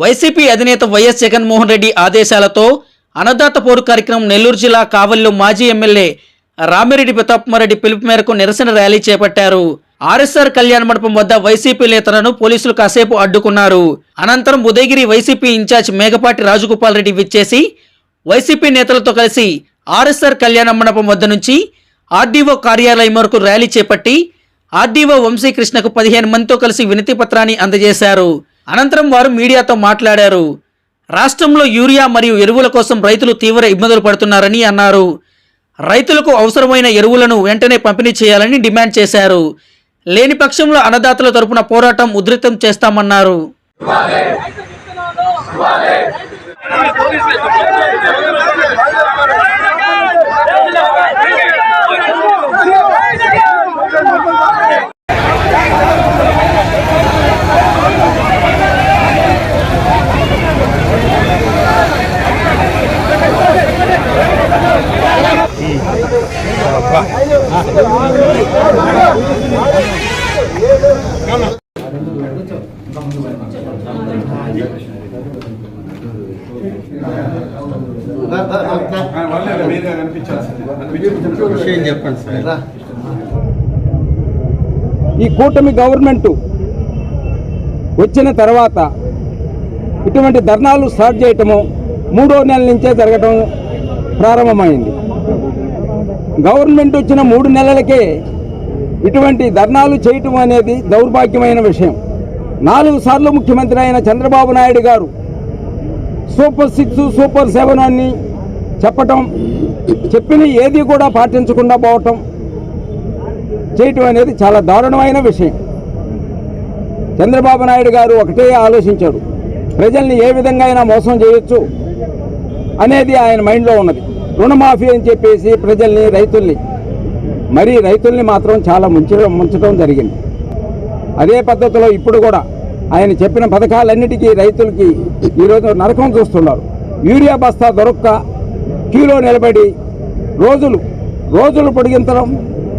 YCP అధినేత YS Jaganmohan Reddy ఆదేశాలతో అన్నదాత పోరు కార్యక్రమం నెల్లూరు జిల్లా కావలిలో మాజీ ఎమ్మెల్యే రామిరెడ్డి ప్రతాప్మారెడ్డి పిలుపు మేరకు నిరసన ర్యాలీ చేపట్టారు. ఆర్ఎస్ఆర్ కళ్యాణ మండపం వద్ద వైసీపీ నేతలను పోలీసులు కాసేపు అడ్డుకున్నారు. అనంతరం ఉదయగిరి వైసీపీ ఇన్ఛార్జ్ మేఘపాటి రాజగోపాల్ రెడ్డి విచ్చేసి వైసీపీ నేతలతో కలిసి ఆర్ఎస్ఆర్ కళ్యాణ మండపం వద్ద నుంచి ఆర్డీఓ కార్యాలయం వరకు ర్యాలీ చేపట్టి ఆర్డీఓ వంశీకృష్ణకు పదిహేను మందితో కలిసి వినతి పత్రాన్ని అందజేశారు. అనంతరం వారు మీడియాతో మాట్లాడారు. రాష్ట్రంలో యూరియా మరియు ఎరువుల కోసం రైతులు తీవ్ర ఇబ్బందులు పడుతున్నారని అన్నారు. రైతులకు అవసరమైన ఎరువులను వెంటనే పంపిణీ చేయాలని డిమాండ్ చేశారు. లేని పక్షంలో అన్నదాతల తరపున పోరాటం ఉధృతం చేస్తామన్నారు వాళ్ళే మీరే అనిపించాల్సింది అనిపించాల్సింది విషయం చెప్పండి సార్ ఈ కూటమి గవర్నమెంట్ వచ్చిన తర్వాత ఇటువంటి ధర్నాలు స్టార్ట్ చేయటము మూడో నెల నుంచే జరగటం ప్రారంభమైంది. గవర్నమెంట్ వచ్చిన మూడు నెలలకే ఇటువంటి ధర్నాలు చేయటం అనేది దౌర్భాగ్యమైన విషయం. నాలుగు సార్లు ముఖ్యమంత్రి అయిన చంద్రబాబు నాయుడు గారు సూపర్ సిక్స్ సూపర్ సెవెన్ అని చెప్పటం చెప్పిన ఏది కూడా పాటించకుండా పోవటం చేయటం అనేది చాలా దారుణమైన విషయం. చంద్రబాబు నాయుడు గారు ఒకటే ఆలోచించాడు ప్రజల్ని ఏ విధంగా అయినా మోసం చేయొచ్చు అనేది ఆయన మైండ్లో ఉన్నది. రుణమాఫీ అని చెప్పేసి ప్రజల్ని రైతుల్ని మరి రైతుల్ని మాత్రం చాలా ముంచడం ముంచడం జరిగింది. అదే పద్ధతిలో ఇప్పుడు కూడా ఆయన చెప్పిన పథకాలన్నిటికీ రైతులకి ఈరోజు నరకం చూస్తున్నారు. యూరియా బస్తా దొరక్క క్యూలో నిలబడి రోజులు రోజులు పొడిగించడం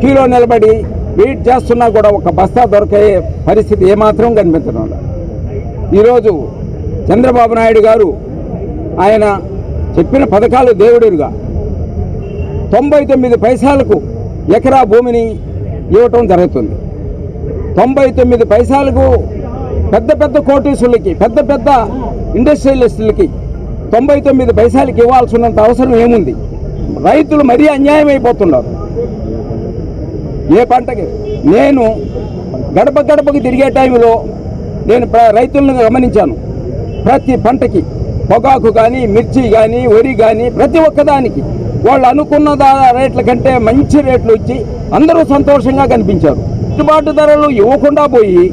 క్యూలో నిలబడి వెయిట్ చేస్తున్నా కూడా ఒక బస్తా దొరకయ్యే పరిస్థితి ఏమాత్రం కనిపించడం లేదు. ఈరోజు చంద్రబాబు నాయుడు గారు ఆయన చెప్పిన పథకాలు దేవుడిగా తొంభై తొమ్మిది పైసలకు ఎకరా భూమిని ఇవ్వటం జరుగుతుంది. తొంభై తొమ్మిది పైసలకు పెద్ద పెద్ద కోటీసులకి పెద్ద పెద్ద ఇండస్ట్రియలిస్టులకి తొంభై తొమ్మిది పైసలకి ఇవ్వాల్సినంత అవసరం ఏముంది? రైతులు మరీ అన్యాయం అయిపోతున్నారు ఏ పంటకి? నేను గడప గడపకి తిరిగే టైంలో నేను ప్ర- రైతులను గమనించాను. ప్రతి పంటకి పొగాకు కానీ మిర్చి కానీ వరి కానీ ప్రతి ఒక్కదానికి వాళ్ళు అనుకున్న దా- రేట్ల కంటే మంచి రేట్లు ఇచ్చి అందరూ సంతోషంగా కనిపించారు. గిట్టుబాటు ధరలు ఇవ్వకుండా పోయి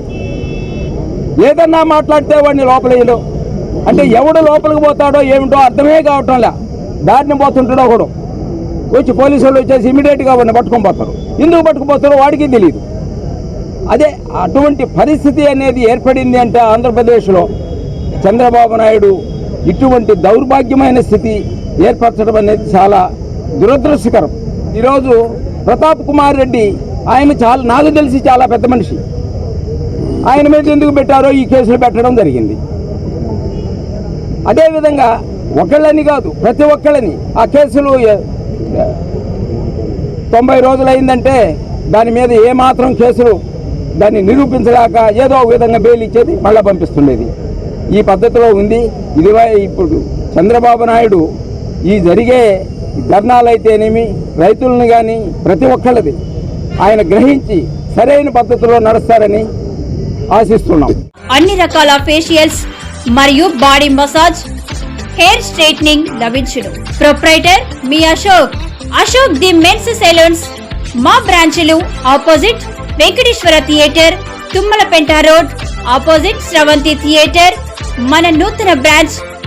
ఏదన్నా మాట్లాడితే వాడిని లోపలేయడం అంటే ఎవడు లోపలికి పోతాడో ఏమిటో అర్థమే కావటంలే దారిని పోతుంటాడో ఒకడు. వచ్చి పోలీసు వాళ్ళు వచ్చేసి ఇమీడియట్గా వాడిని పట్టుకొని పోతారు. ఎందుకు పట్టుకుపోతారో వాడికి తెలియదు అదే అటువంటి పరిస్థితి అనేది ఏర్పడింది అంటే ఆంధ్రప్రదేశ్లో చంద్రబాబు నాయుడు ఇటువంటి దౌర్భాగ్యమైన స్థితి ఏర్పరచడం అనేది చాలా దురదృష్టకరం. ఈరోజు ప్రతాప్ కుమార్ రెడ్డి ఆయన చాలా నాకు తెలిసి చాలా పెద్ద మనిషి. ఆయన మీద ఎందుకు పెట్టారో ఈ కేసులు పెట్టడం జరిగింది. అదేవిధంగా ఒకళ్ళని కాదు ప్రతి ఒక్కళ్ళని ఆ కేసులు తొంభై రోజులైందంటే దాని మీద ఏమాత్రం కేసులు దాన్ని నిరూపించలేక ఏదో ఒక విధంగా బెయిల్ ఇచ్చేది మళ్ళీ పంపిస్తుండేది. ఈ పద్ధతిలో ఉంది. ఇది ఇప్పుడు చంద్రబాబు నాయుడు ఈ జరిగే ధర్నాలైతేనేమి రైతులను కానీ ప్రతి ఒక్కళ్ళది ఆయన గ్రహించి సరైన పద్ధతిలో నడుస్తారని ఆశిస్తున్నాం. అన్ని రకాల ఫేషియల్స్ మరియు బాడీ మసాజ్ హెయిర్ స్ట్రైట్నింగ్ లభించును. Proprietor me Ashok. Ashok the men's salons మా బ్రాంచ్లు opposite Venkateswara theatre Tummalapenta road opposite Sravanthi theatre మన నూతన బ్రాంచ్